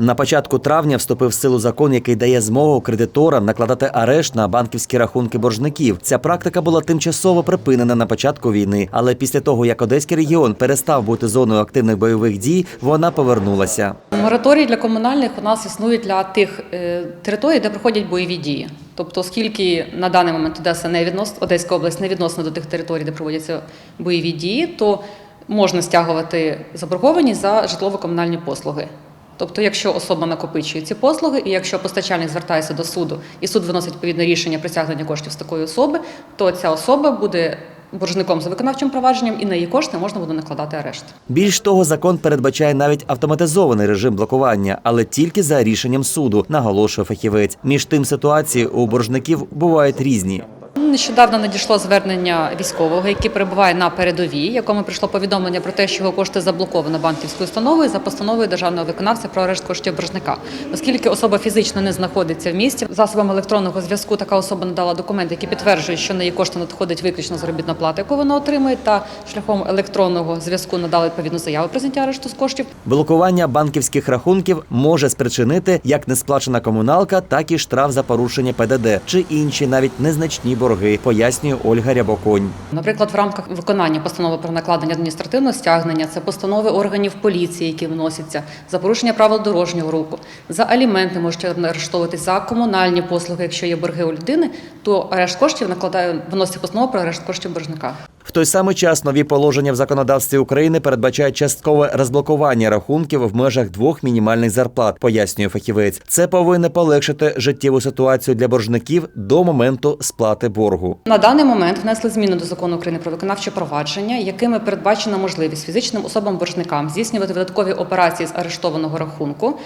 На початку травня вступив в силу закон, який дає змогу кредиторам накладати арешт на банківські рахунки боржників. Ця практика була тимчасово припинена на початку війни, але після того, як Одеський регіон перестав бути зоною активних бойових дій, вона повернулася. Мораторій для комунальних у нас існує для тих е, територій, де проходять бойові дії. Тобто, оскільки на даний момент Одеса не віднос, Одеська область не відносна до тих територій, де проводяться бойові дії, то можна стягувати заборгованість за житлово-комунальні послуги. Тобто, якщо особа накопичує ці послуги, і якщо постачальник звертається до суду, і суд виносить відповідне рішення про стягнення коштів з такої особи, то ця особа буде боржником за виконавчим провадженням, і на її кошти можна буде накладати арешт. Більш того, закон передбачає навіть автоматизований режим блокування, але тільки за рішенням суду, наголошує фахівець. Між тим ситуації у боржників бувають різні. Нещодавно надійшло звернення військового, який перебуває на передовій, якому прийшло повідомлення про те, що його кошти заблоковано банківською установою за постановою державного виконавця про арешт коштів боржника. Оскільки особа фізично не знаходиться в місті, засобами електронного зв'язку така особа надала документи, які підтверджують, що на її кошти надходить виключно заробітна плата, яку вона отримує, та шляхом електронного зв'язку надали відповідну заяву про зняття арешту з коштів. Блокування банківських рахунків може спричинити як несплачена комуналка, так і штраф за порушення ПДД чи інші навіть незначні борги, пояснює Ольга Рябоконь. Наприклад, в рамках виконання постанови про накладення адміністративного стягнення це постанови органів поліції, які вносяться за порушення правил дорожнього руху, за аліменти можуть арештовувати за комунальні послуги, якщо є борги у людини, то арешт коштів накладає вносить постанова про арешт коштів боржника. В той самий час нові положення в законодавстві України передбачають часткове розблокування рахунків в межах двох мінімальних зарплат, пояснює фахівець. Це повинно полегшити життєву ситуацію для боржників до моменту сплати боргу. На даний момент внесли зміни до закону України про виконавче провадження, якими передбачена можливість фізичним особам-боржникам здійснювати видаткові операції з арештованого рахунку.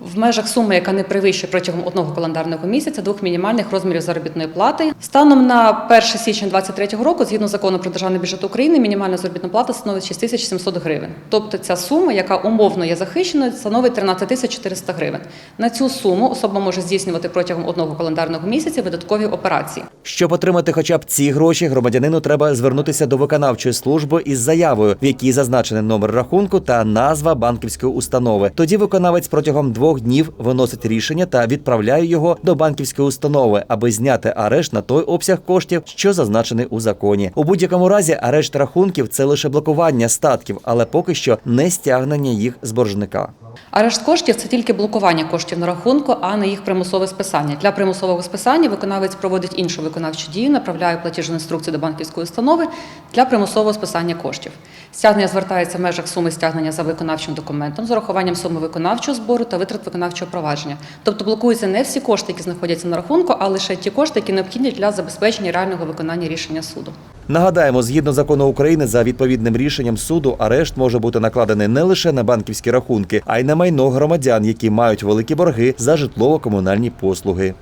В межах суми, яка не перевищує протягом одного календарного місяця двох мінімальних розмірів заробітної плати, станом на 1 січня 2023 року, згідно закону про державний бюджет України, мінімальна заробітна плата становить 6700 гривень. Тобто ця сума, яка умовно є захищеною, становить 13 400 гривень. На цю суму особа може здійснювати протягом одного календарного місяця видаткові операції. Щоб отримати хоча б ці гроші, громадянину треба звернутися до виконавчої служби із заявою, в якій зазначений номер рахунку та назва банківської установи. Тоді виконавець протягом двох днів виносить рішення та відправляє його до банківської установи, аби зняти арешт на той обсяг коштів, що зазначений у законі. У будь-якому разі арешт рахунків це лише блокування статків, але поки що не стягнення їх з боржника. Арешт коштів це тільки блокування коштів на рахунку, а не їх примусове списання. Для примусового списання виконавець проводить іншу виконавчу дію, направляє платіжну інструкцію до банківської установи для примусового списання коштів. Стягнення звертається в межах суми стягнення за виконавчим документом з урахуванням суми виконавчого збору та витрат виконавчого провадження. Тобто блокуються не всі кошти, які знаходяться на рахунку, а лише ті кошти, які необхідні для забезпечення реального виконання рішення суду. Нагадаємо, згідно закону України, за відповідним рішенням суду арешт може бути накладений не лише на банківські рахунки, а й на майно громадян, які мають великі борги за житлово-комунальні послуги.